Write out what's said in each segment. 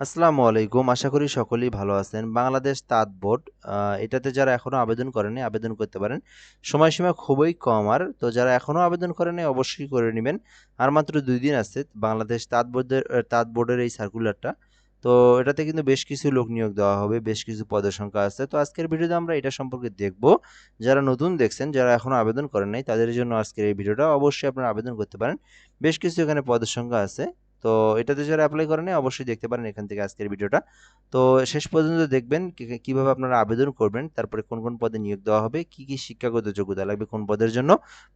আসসালামু আলাইকুম। আশা করি সকলেই ভালো আছেন। বাংলাদেশ তাঁত বোর্ড এটাতে যারা এখনও আবেদন করেনি আবেদন করতে পারেন। সময়সীমা খুবই কম আর, তো যারা এখনও আবেদন করেনি অবশ্যই করে নেবেন। আর মাত্র দুই দিন আছে বাংলাদেশ তাঁত বোর্ডের তাঁত বোর্ডের এই সার্কুলারটা তো এটাতে কিন্তু বেশ কিছু লোক নিয়োগ দেওয়া হবে, বেশ কিছু পদের সংখ্যা আছে। তো আজকের ভিডিওতে আমরা এটা সম্পর্কে দেখব। যারা নতুন দেখছেন, যারা এখনও আবেদন করেন নাই, তাদের জন্য আজকের এই ভিডিওটা অবশ্যই আপনারা আবেদন করতে পারেন। বেশ কিছু এখানে পদের সংখ্যা আছে। তো এটাতে যারা অ্যাপ্লাই করেন অবশ্যই দেখতে পারেন এখান থেকে আজকের ভিডিওটা। তো শেষ পর্যন্ত দেখবেন কীভাবে আপনারা আবেদন করবেন, তারপরে কোন কোন পদে নিয়োগ দেওয়া হবে, কি কি শিক্ষাগত যোগ্যতা লাগবে কোন পদের জন্য।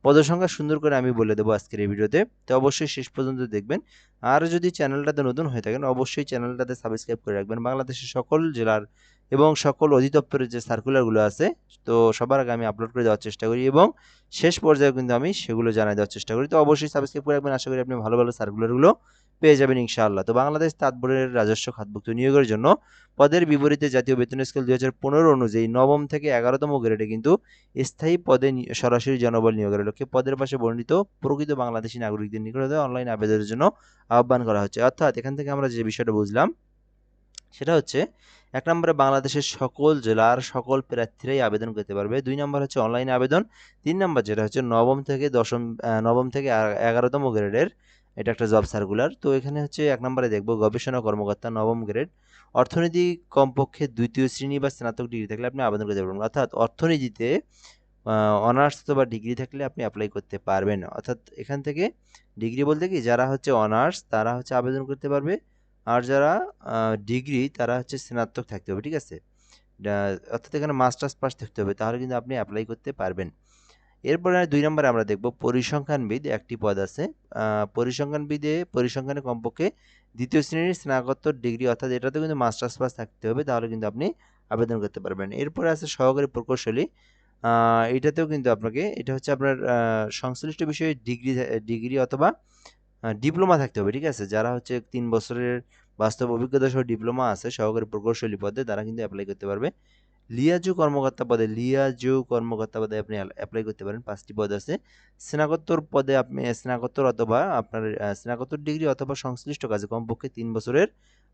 পদের সংখ্যা সুন্দর করে আমি বলে দেবো আজকের এই ভিডিওতে। তো অবশ্যই শেষ পর্যন্ত দেখবেন। আর যদি চ্যানেলটাতে নতুন হয়ে থাকেন, অবশ্যই চ্যানেলটাতে সাবস্ক্রাইব করে রাখবেন। বাংলাদেশের সকল জেলার এবং সকল অধিদপ্তরের যে সার্কুলারগুলো আছে, তো সবার আগে আমি আপলোড করে দেওয়ার চেষ্টা করি এবং শেষ পর্যায়ে কিন্তু আমি সেগুলো জানাই দেওয়ার চেষ্টা করি। তো অবশ্যই সাবস্ক্রাইব করে রাখবেন। আশা করি আপনি ভালো ভালো সার্কুলারগুলো পেয়ে যাবেন ইনশাআল্লাহ। তো বাংলাদেশ তাঁত বোর্ডের রাজস্ব খাতভুক্ত নিয়োগের জন্য পদের বিপরীতে জাতীয় বেতন স্কেল দুই হাজার পনেরো অনুযায়ী নবম থেকে এগারোতম গ্রেডে কিন্তু স্থায়ী পদে সরাসরি জনবল নিয়োগের লক্ষ্যে পদের পাশে বর্ণিত প্রকৃত বাংলাদেশি নাগরিকদের নিকটে অনলাইন আবেদনের জন্য আহ্বান করা হচ্ছে। অর্থাৎ এখান থেকে আমরা যে বিষয়টা বুঝলাম, সেটা হচ্ছে এক নম্বরে বাংলাদেশের সকল জেলার সকল প্রার্থীরাই আবেদন করতে পারবে। দুই নম্বর হচ্ছে অনলাইন আবেদন। তিন নম্বর যেটা হচ্ছে নবম থেকে দশম নবম থেকে এগারোতম গ্রেডের এটা একটা জব সার্কুলার তো এখানে হচ্ছে এক নম্বরে দেখব গবেষণা কর্মকর্তা নবম গ্রেড অর্থনীতি কমপক্ষে দ্বিতীয় শ্রেণি বা স্নাতক ডিগ্রি থাকলে আপনি আবেদন করতে পারবেন। অর্থাৎ অর্থনীতিতে অনার্স অথবা ডিগ্রি থাকলে আপনি অ্যাপ্লাই করতে পারবেন। অর্থাৎ এখান থেকে ডিগ্রি বলতে কি, যারা হচ্ছে অনার্স তারা হচ্ছে আবেদন করতে পারবে। আর যারা ডিগ্রি তারা হচ্ছে স্নাতক থাকতে হবে, ঠিক আছে? অর্থাৎ এখানে মাস্টার্স পাস থাকতে হবে। তাহলে কিন্তু আপনি অ্যাপ্লাই করতে পারবেন। এরপরে দুই নম্বরে আমরা দেখব পরিসংখ্যানবিদ, একটি পদ আছে। পরিসংখ্যানবিদে পরিসংখ্যানে কমপক্ষে দ্বিতীয় শ্রেণির স্নাতকোত্তর ডিগ্রি, অর্থাৎ এটাতে কিন্তু মাস্টার্স পাস থাকতে হবে, তাহলে কিন্তু আপনি আবেদন করতে পারবেন। এরপরে আছে সহকারী প্রকৌশলী। এটাতেও কিন্তু আপনাকে, এটা হচ্ছে আপনার সংশ্লিষ্ট বিষয়ে ডিগ্রি ডিগ্রি অথবা ডিপ্লোমা থাকতে হবে, ঠিক আছে? যারা হচ্ছে তিন বছরের বাস্তব অভিজ্ঞতা সহ ডিপ্লোমা আছে, সহকারী প্রকৌশলী পদে, তারা কিন্তু অ্যাপ্লাই করতে পারবে। লিয়াজু কর্মকর্তা পদে লিয়াজু কর্মকর্তা পদে আপনি অ্যাপ্লাই করতে পারেন। পাঁচটি পদ আছে। স্নাতকোত্তর পদে আপনি স্নাতকোত্তর অথবা আপনার আহ, স্নাতকোত্তর ডিগ্রি অথবা সংশ্লিষ্ট কাজে কমপক্ষে তিন বছরের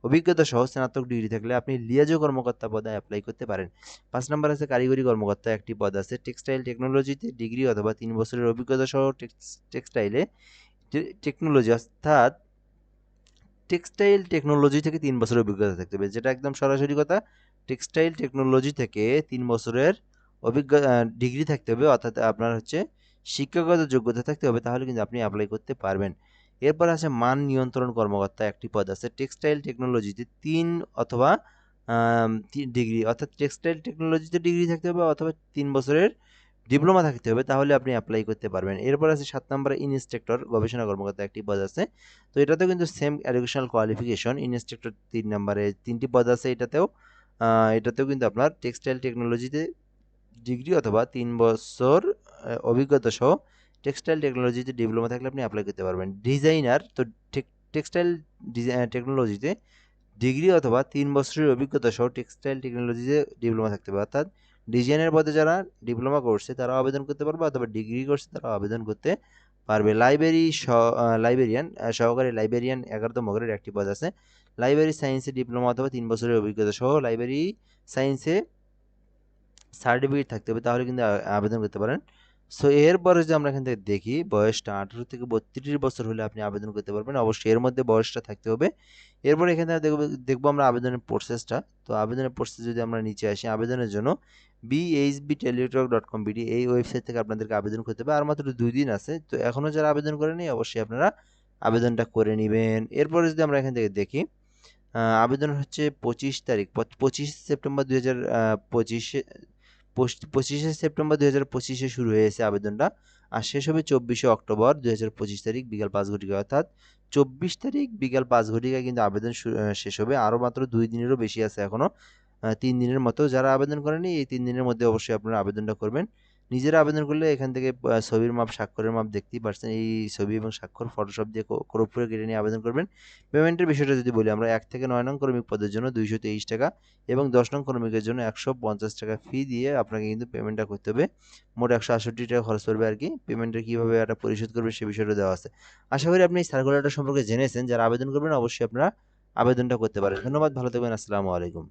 অভিজ্ঞতা সহ স্নাতক ডিগ্রি থাকলে আপনি লিয়াজু কর্মকর্তা পদে অ্যাপ্লাই করতে পারেন। পাঁচ নম্বর আছে কারিগরি কর্মকর্তা একটি পদ আছে টেক্সটাইল টেকনোলজিতে ডিগ্রি অথবা তিন বছরের অভিজ্ঞতা সহ টেক্সটাইলে টেকনোলজি অর্থাৎ টেক্সটাইল টেকনোলজি থেকে তিন বছরের অভিজ্ঞতা থাকতে হবে যেটা একদম সরাসরি কথা। টেক্সটাইল টেকনোলজি থেকে তিন বছরের অভিজ্ঞতা ডিগ্রি থাকতে হবে, অর্থাৎ আপনার হচ্ছে শিক্ষাগত যোগ্যতা থাকতে হবে, তাহলে কিন্তু আপনি অ্যাপ্লাই করতে পারবেন। এরপর আছে মান নিয়ন্ত্রণ কর্মকর্তা, একটি পদ আছে টেক্সটাইল টেকনোলজিতে তিন অথবা ডিগ্রি, অর্থাৎ টেক্সটাইল টেকনোলজিতে ডিগ্রি থাকতে হবে অথবা তিন বছরের ডিপ্লোমা থাকতে হবে, তাহলে আপনি অ্যাপ্লাই করতে পারবেন। এরপর আছে সাত নম্বরে ইনস্ট্রাক্টর, গবেষণা কর্মকর্তা, একটি পদ আছে। তো এটাতেও কিন্তু সেম এডুকেশনাল কোয়ালিফিকেশন ইনস্ট্রাক্টর তিন নম্বরে তিনটি পদ আছে, এটাতেও এটাতেও কিন্তু আপনার টেক্সটাইল টেকনোলজিতে ডিগ্রি অথবা তিন বছর অভিজ্ঞতা সহ টেক্সটাইল টেকনোলজিতে ডিপ্লোমা থাকলে আপনি অ্যাপ্লাই করতে পারবেন। ডিজাইনার তো টেক্সটাইল টেকনোলজিতে ডিগ্রি অথবা তিন বছরের অভিজ্ঞতা সহ টেক্সটাইল টেকনোলজিতে ডিপ্লোমা থাকতে হবে অর্থাৎ ডিজাইনের পদে যারা ডিপ্লোমা করছে তারা আবেদন করতে পারবে অথবা ডিগ্রি করছে তারা আবেদন করতে পারবে। লাইব্রেরি লাইব্রেরিয়ান সহকারী লাইব্রেরিয়ান এগারোতম গ্রেড একটি পদ আছে। লাইব্রেরি সায়েন্সে ডিপ্লোমা অথবা তিন বছরের অভিজ্ঞতা সহ লাইব্রেরি সায়েন্সে সার্টিফিকেট থাকতে হবে, তাহলে কিন্তু আবেদন করতে পারেন। সো এরপরে যদি আমরা এখান থেকে দেখি, বয়সটা আঠারো থেকে বত্রিশ বছর হলে আপনি আবেদন করতে পারবেন। অবশ্যই এর মধ্যে বয়সটা থাকতে হবে। এরপরে এখানে দেখব, দেখব আমরা আবেদনের প্রসেসটা তো আবেদনের প্রসেস যদি আমরা নিচে আসি, আবেদনের জন্য BHB Teletalk dot com BD এই ওয়েবসাইট থেকে আপনাদেরকে আবেদন করতে হবে। আর মাত্র দুই দিন আছে, তো এখনও যারা আবেদন করেনি অবশ্যই আপনারা আবেদনটা করে নেবেন। এরপরে যদি আমরা এখান থেকে দেখি আবেদন হচ্ছে পঁচিশ তারিখ পঁচিশ সেপ্টেম্বর দুই হাজার পঁচিশে পঁচিশে সেপ্টেম্বর দু হাজার পঁচিশে শুরু হয়েছে আবেদনটা। আর শেষ হবে চব্বিশে অক্টোবর দু হাজার পঁচিশ তারিখ বিকাল পাঁচ ঘটিকা। অর্থাৎ চব্বিশ তারিখ বিকাল পাঁচ ঘটিকায় কিন্তু আবেদন শেষ হবে। আরও মাত্র দুই দিনেরও বেশি আছে এখনও তিন দিনের মতো যারা আবেদন করেনি, এই তিন দিনের মধ্যে অবশ্যই আপনারা আবেদনটা করবেন। নিজেরা আবেদন করলে এখান থেকে ছবির মাপ, স্বাক্ষরের মাপ দেখতেই পারছেন। এই ছবি এবং স্বাক্ষর ফটোশপ দিয়ে ক্রপ করে কেটে নিয়ে আবেদন করবেন। পেমেন্টের বিষয়টা যদি বলি, আমরা এক থেকে নয় নং ক্রমিক পদের জন্য দুইশো তেইশ টাকা এবং দশ নং ক্রমিকের জন্য একশো পঞ্চাশ টাকা ফি দিয়ে আপনাকে কিন্তু পেমেন্টটা করতে হবে। মোট একশো আষট্টি টাকা খরচ পড়বে আর কি। পেমেন্টের কীভাবে একটা পরিশোধ করবে সে বিষয়টা দেওয়া আছে। আশা করি আপনি এই সার্কুলারটা সম্পর্কে জেনেছেন। যারা আবেদন করবেন, অবশ্যই আপনারা আবেদনটা করতে পারেন। ধন্যবাদ, ভালো থাকবেন, আসসালামু আলাইকুম।